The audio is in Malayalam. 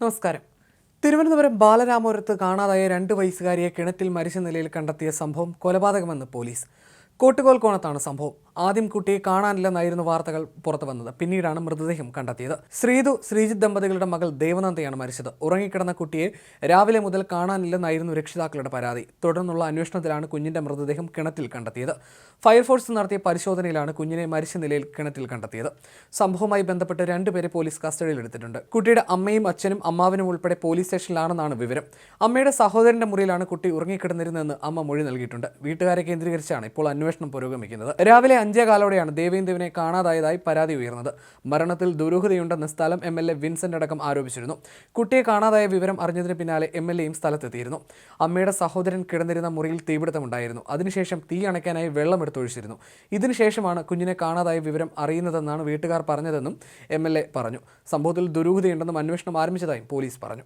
നമസ്കാരം. തിരുവനന്തപുരം ബാലരാമപുരത്ത് കാണാതായ രണ്ട് വയസ്സുകാരിയെ കിണറ്റിൽ മരിച്ച നിലയിൽ കണ്ടെത്തിയ സംഭവം കൊലപാതകമെന്ന് പോലീസ്. കോട്ടുകോൽ കോണത്താണ് സംഭവം. ആദ്യം കുട്ടിയെ കാണാനില്ലെന്നായിരുന്നു വാർത്തകൾ പുറത്തു വന്നത് പിന്നീടാണ് മൃതദേഹം കണ്ടെത്തിയത്. ശ്രീതു ശ്രീജിത്ത് ദമ്പതികളുടെ മകൾ ദേവനന്ദയാണ് മരിച്ചത്. ഉറങ്ങിക്കിടന്ന കുട്ടിയെ രാവിലെ മുതൽ കാണാനില്ലെന്നായിരുന്നു രക്ഷിതാക്കളുടെ പരാതി. തുടർന്നുള്ള അന്വേഷണത്തിലാണ് കുഞ്ഞിന്റെ മൃതദേഹം കിണറ്റിൽ കണ്ടെത്തിയത്. ഫയർഫോഴ്സ് നടത്തിയ പരിശോധനയിലാണ് കുഞ്ഞിനെ മരിച്ച നിലയിൽ കിണറ്റിൽ കണ്ടെത്തിയത്. സംഭവവുമായി ബന്ധപ്പെട്ട് രണ്ടുപേരെ പോലീസ് കസ്റ്റഡിയിലെടുത്തിട്ടുണ്ട്. കുട്ടിയുടെ അമ്മയും അച്ഛനും അമ്മാവനും ഉൾപ്പെടെ പോലീസ് സ്റ്റേഷനിലാണെന്നാണ് വിവരം. അമ്മയുടെ സഹോദരന്റെ മുറിയിലാണ് കുട്ടി ഉറങ്ങിക്കിടന്നിരുന്നതെന്ന് അമ്മ മൊഴി നൽകിയിട്ടുണ്ട്. വീട്ടുകാരെ കേന്ദ്രീകരിച്ചാണ് ഇപ്പോൾ അന്വേഷണം പുരോഗമിക്കുന്നത്. രാവിലെ അഞ്ചേ കാലോടെയാണ് ദേവേന്ദ്രവിനെ കാണാതായതായി പരാതി ഉയർന്നത്. മരണത്തിൽ ദുരൂഹതയുണ്ടെന്ന് സ്ഥലം എം എൽ എ വിൻസെന്റ് അടക്കം ആരോപിച്ചിരുന്നു. കുട്ടിയെ കാണാതായ വിവരം അറിഞ്ഞതിന് പിന്നാലെ എം എൽ എയും സ്ഥലത്തെത്തിയിരുന്നു. അമ്മയുടെ സഹോദരൻ കിടന്നിരുന്ന മുറിയിൽ തീപിടുത്തമുണ്ടായിരുന്നു. അതിനുശേഷം തീ അണയ്ക്കാനായി വെള്ളം എടുത്തൊഴിച്ചിരുന്നു ഇതിനുശേഷമാണ് കുഞ്ഞിനെ കാണാതായ വിവരം അറിയുന്നതെന്നാണ് വീട്ടുകാർ പറഞ്ഞതെന്നും എം എൽ എ പറഞ്ഞു. സംഭവത്തിൽ ദുരൂഹതയുണ്ടെന്നും അന്വേഷണം ആരംഭിച്ചതായും പോലീസ് പറഞ്ഞു.